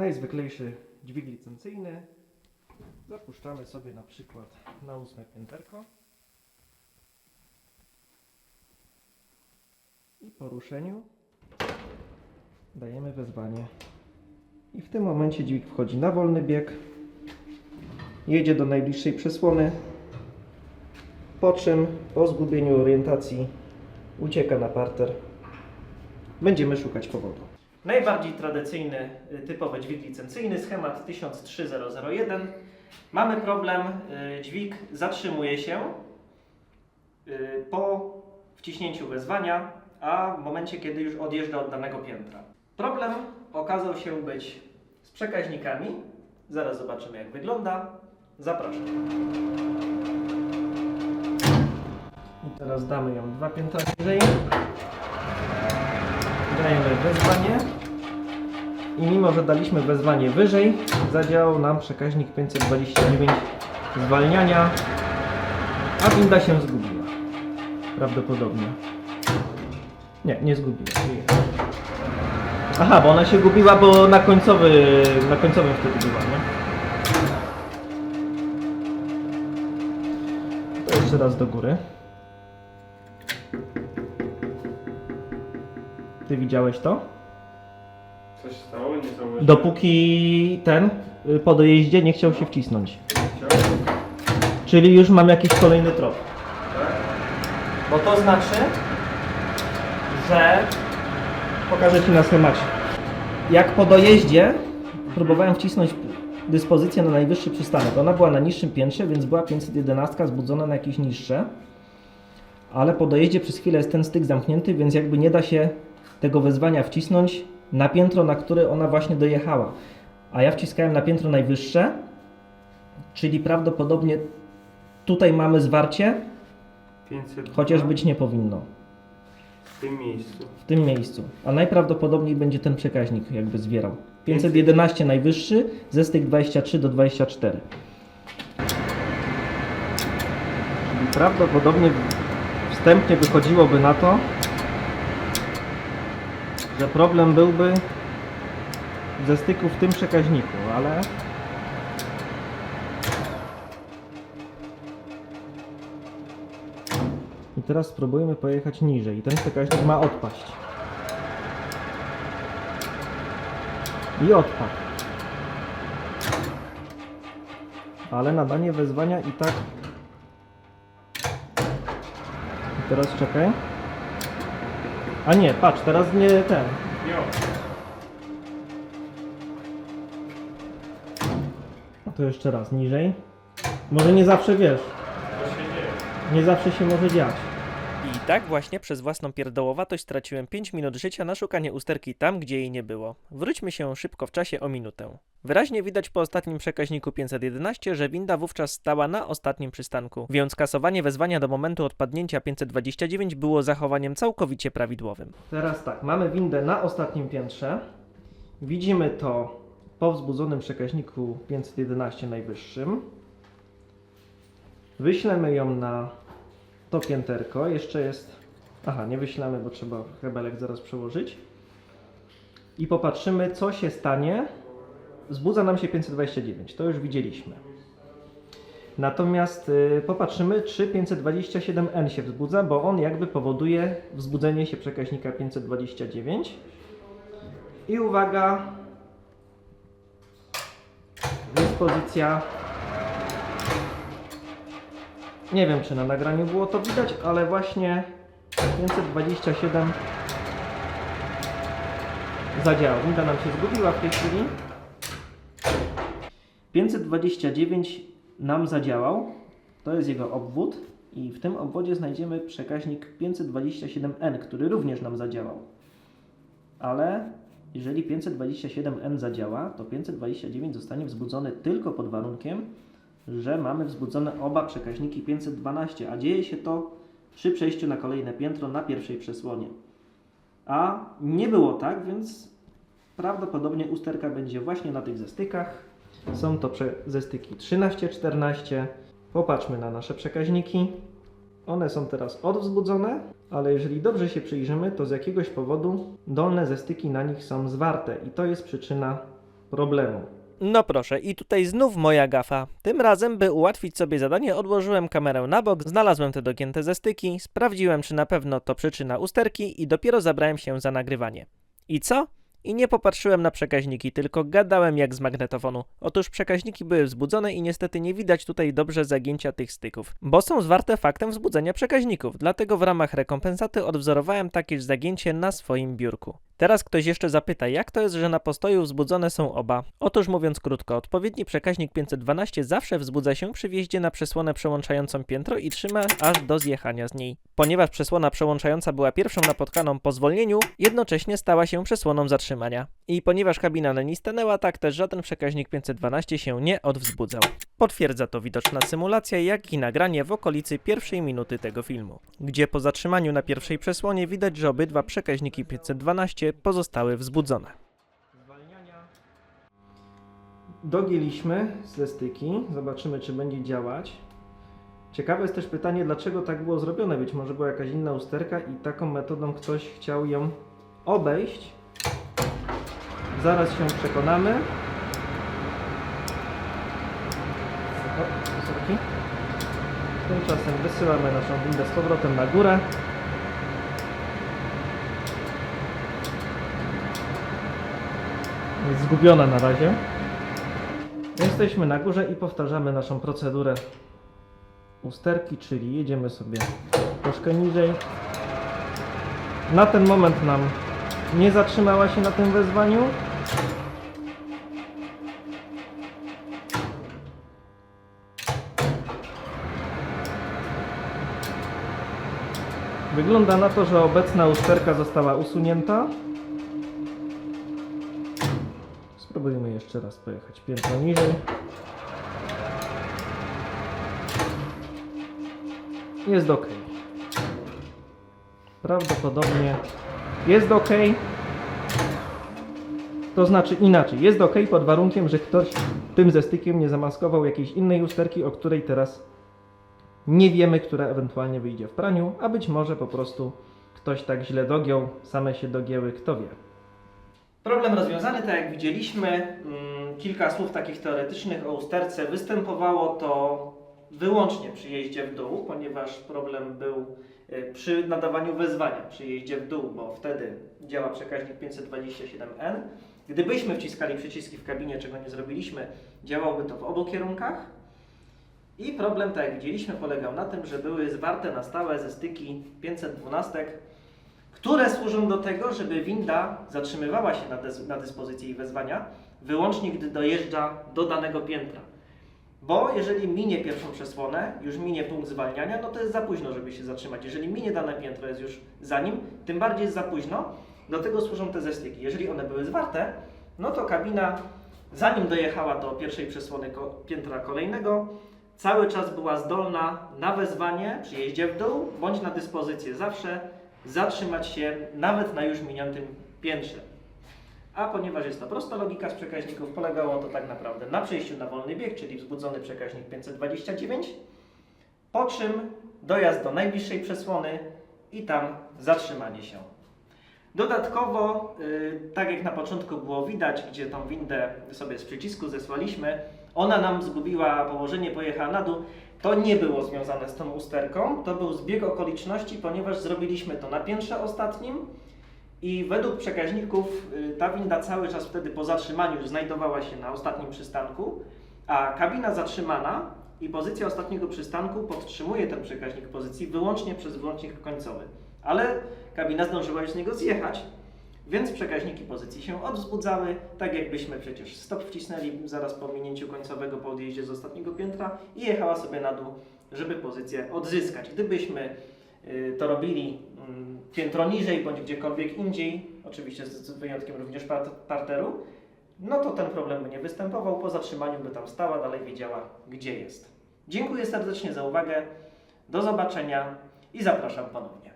najzwyklejszy dźwig licencyjny. Zapuszczamy sobie na przykład na ósme pięterko. I po ruszeniu dajemy wezwanie. I w tym momencie dźwig wchodzi na wolny bieg. Jedzie do najbliższej przesłony. Po czym po zgubieniu orientacji ucieka na parter. Będziemy szukać powodu. Najbardziej tradycyjny, y, typowy dźwig licencyjny, schemat 13001. Mamy problem, y, dźwig zatrzymuje się y, po wciśnięciu wezwania, a w momencie, kiedy już odjeżdża od danego piętra. Problem okazał się być z przekaźnikami. Zaraz zobaczymy, jak wygląda. Zapraszam. I teraz damy ją dwa piętra niżej. Dajemy wezwanie. I mimo, że daliśmy wezwanie wyżej, zadziałał nam przekaźnik 529 zwalniania, a winda się zgubiła. Prawdopodobnie. Nie, nie zgubiła. Aha, bo ona się gubiła, bo na końcowy, na końcowym wtedy była, nie? To jeszcze raz do góry. Ty widziałeś to? Coś stało? Nie zauważyłem. Dopóki ten y, po dojeździe nie chciał się wcisnąć. Czyli już mam jakiś kolejny trop. Tak? Bo to znaczy, że pokażę Ci na schemacie. Jak po dojeździe próbowałem wcisnąć dyspozycję na najwyższy przystanek. Ona była na niższym piętrze, więc była 511 zbudzona na jakieś niższe. Ale po dojeździe przez chwilę jest ten styk zamknięty, więc jakby nie da się tego wezwania wcisnąć na piętro, na które ona właśnie dojechała. A ja wciskałem na piętro najwyższe, czyli prawdopodobnie tutaj mamy zwarcie, 500. Chociaż być nie powinno W tym miejscu. w tym miejscu. A najprawdopodobniej będzie ten przekaźnik jakby zwierał. 511 najwyższy, ze styk 23 do 24. Czyli prawdopodobnie wstępnie wychodziłoby na to, że problem byłby ze styku w tym przekaźniku, ale I teraz spróbujmy pojechać niżej. I ten przekaźnik ma odpaść. I odpadł. Ale nadanie wezwania i tak. I teraz czekaj. A nie, patrz, teraz nie ten. Jo. To jeszcze raz, niżej. Może nie zawsze wiesz. Nie zawsze się może dziać. I tak właśnie przez własną pierdołowatość straciłem 5 minut życia na szukanie usterki tam, gdzie jej nie było. Wróćmy się szybko w czasie o minutę. Wyraźnie widać po ostatnim przekaźniku 511, że winda wówczas stała na ostatnim przystanku, więc kasowanie wezwania do momentu odpadnięcia 529 było zachowaniem całkowicie prawidłowym. Teraz tak, mamy windę na ostatnim piętrze. Widzimy to po wzbudzonym przekaźniku 511 najwyższym. Wyślemy ją na to pięterko. Jeszcze jest. Aha, nie wyślemy, bo trzeba hebelek zaraz przełożyć. I popatrzymy, co się stanie. Wzbudza nam się 529, to już widzieliśmy. Natomiast y, popatrzymy, czy 527N się wzbudza, bo on jakby powoduje wzbudzenie się przekaźnika 529. I uwaga, dyspozycja. Nie wiem, czy na nagraniu było to widać, ale właśnie 527 zadziałał. Winda nam się zgubiła w tej chwili. 529 nam zadziałał. To jest jego obwód. I w tym obwodzie znajdziemy przekaźnik 527N, który również nam zadziałał. Ale jeżeli 527N zadziała, to 529 zostanie wzbudzony tylko pod warunkiem, że mamy wzbudzone oba przekaźniki 512, a dzieje się to przy przejściu na kolejne piętro na pierwszej przesłonie. A nie było tak, więc prawdopodobnie usterka będzie właśnie na tych zestykach. Są to prze- zestyki 13-14. Popatrzmy na nasze przekaźniki. One są teraz odwzbudzone, ale jeżeli dobrze się przyjrzymy, to z jakiegoś powodu dolne zestyki na nich są zwarte i to jest przyczyna problemu. No proszę, i tutaj znów moja gafa. Tym razem, by ułatwić sobie zadanie, odłożyłem kamerę na bok, znalazłem te dogięte ze styki, sprawdziłem, czy na pewno to przyczyna usterki i dopiero zabrałem się za nagrywanie. I co? I nie popatrzyłem na przekaźniki, tylko gadałem jak z magnetofonu. Otóż przekaźniki były wzbudzone i niestety nie widać tutaj dobrze zagięcia tych styków, bo są zwarte faktem wzbudzenia przekaźników, dlatego w ramach rekompensaty odwzorowałem takie zagięcie na swoim biurku. Teraz ktoś jeszcze zapyta, jak to jest, że na postoju wzbudzone są oba? Otóż mówiąc krótko, odpowiedni przekaźnik 512 zawsze wzbudza się przy wjeździe na przesłonę przełączającą piętro i trzyma aż do zjechania z niej. Ponieważ przesłona przełączająca była pierwszą napotkaną po zwolnieniu, jednocześnie stała się przesłoną zatrzymania. I ponieważ kabina na niej stanęła, tak też żaden przekaźnik 512 się nie odwzbudzał. Potwierdza to widoczna symulacja, jak i nagranie w okolicy pierwszej minuty tego filmu, gdzie po zatrzymaniu na pierwszej przesłonie widać, że obydwa przekaźniki 512 pozostały wzbudzone. Dogięliśmy ze styki. Zobaczymy, czy będzie działać. Ciekawe jest też pytanie, dlaczego tak było zrobione. Być może była jakaś inna usterka i taką metodą ktoś chciał ją obejść. Zaraz się przekonamy. O, wysoki. Tymczasem wysyłamy naszą windę z powrotem na górę. Zgubiona na razie. Jesteśmy na górze i powtarzamy naszą procedurę usterki, czyli jedziemy sobie troszkę niżej. Na ten moment nam nie zatrzymała się na tym wezwaniu. Wygląda na to, że obecna usterka została usunięta. Jeszcze raz pojechać piętro niżej. Jest ok. Prawdopodobnie jest ok. To znaczy inaczej, jest ok pod warunkiem, że ktoś tym ze stykiem nie zamaskował jakiejś innej usterki, o której teraz nie wiemy, która ewentualnie wyjdzie w praniu, a być może po prostu ktoś tak źle dogiął, same się dogięły, kto wie. Problem rozwiązany, tak jak widzieliśmy, mm, kilka słów takich teoretycznych o usterce. Występowało to wyłącznie przy jeździe w dół, ponieważ problem był y, przy nadawaniu wezwania przy jeździe w dół, bo wtedy działa przekaźnik 527N. Gdybyśmy wciskali przyciski w kabinie, czego nie zrobiliśmy, działałby to w obu kierunkach. I problem, tak jak widzieliśmy, polegał na tym, że były zwarte na stałe ze styki 512 które służą do tego, żeby winda zatrzymywała się na, na dyspozycji jej wezwania wyłącznie gdy dojeżdża do danego piętra. Bo jeżeli minie pierwszą przesłonę, już minie punkt zwalniania, no to jest za późno, żeby się zatrzymać. Jeżeli minie dane piętro, jest już za nim, tym bardziej jest za późno. Do tego służą te zestyki. Jeżeli one były zwarte, no to kabina, zanim dojechała do pierwszej przesłony ko- piętra kolejnego, cały czas była zdolna na wezwanie przy jeździe w dół, bądź na dyspozycję zawsze zatrzymać się nawet na już minionym piętrze. A ponieważ jest to prosta logika z przekaźników, polegało to tak naprawdę na przejściu na wolny bieg, czyli wzbudzony przekaźnik 529, po czym dojazd do najbliższej przesłony i tam zatrzymanie się. Dodatkowo, y, tak jak na początku było widać, gdzie tą windę sobie z przycisku zesłaliśmy, ona nam zgubiła położenie, pojechała na dół. To nie było związane z tą usterką, to był zbieg okoliczności, ponieważ zrobiliśmy to na piętrze ostatnim i według przekaźników y, ta winda cały czas wtedy po zatrzymaniu znajdowała się na ostatnim przystanku, a kabina zatrzymana i pozycja ostatniego przystanku podtrzymuje ten przekaźnik pozycji wyłącznie przez wyłącznik końcowy. Ale kabina zdążyła już z niego zjechać, więc przekaźniki pozycji się odwzbudzały, tak jakbyśmy przecież stop wcisnęli zaraz po minięciu końcowego po odjeździe z ostatniego piętra i jechała sobie na dół, żeby pozycję odzyskać. Gdybyśmy y, to robili mm, piętro niżej bądź gdziekolwiek indziej, oczywiście z, wyjątkiem również part, parteru, no to ten problem by nie występował. Po zatrzymaniu by tam stała, dalej wiedziała, gdzie jest. Dziękuję serdecznie za uwagę. Do zobaczenia i zapraszam ponownie.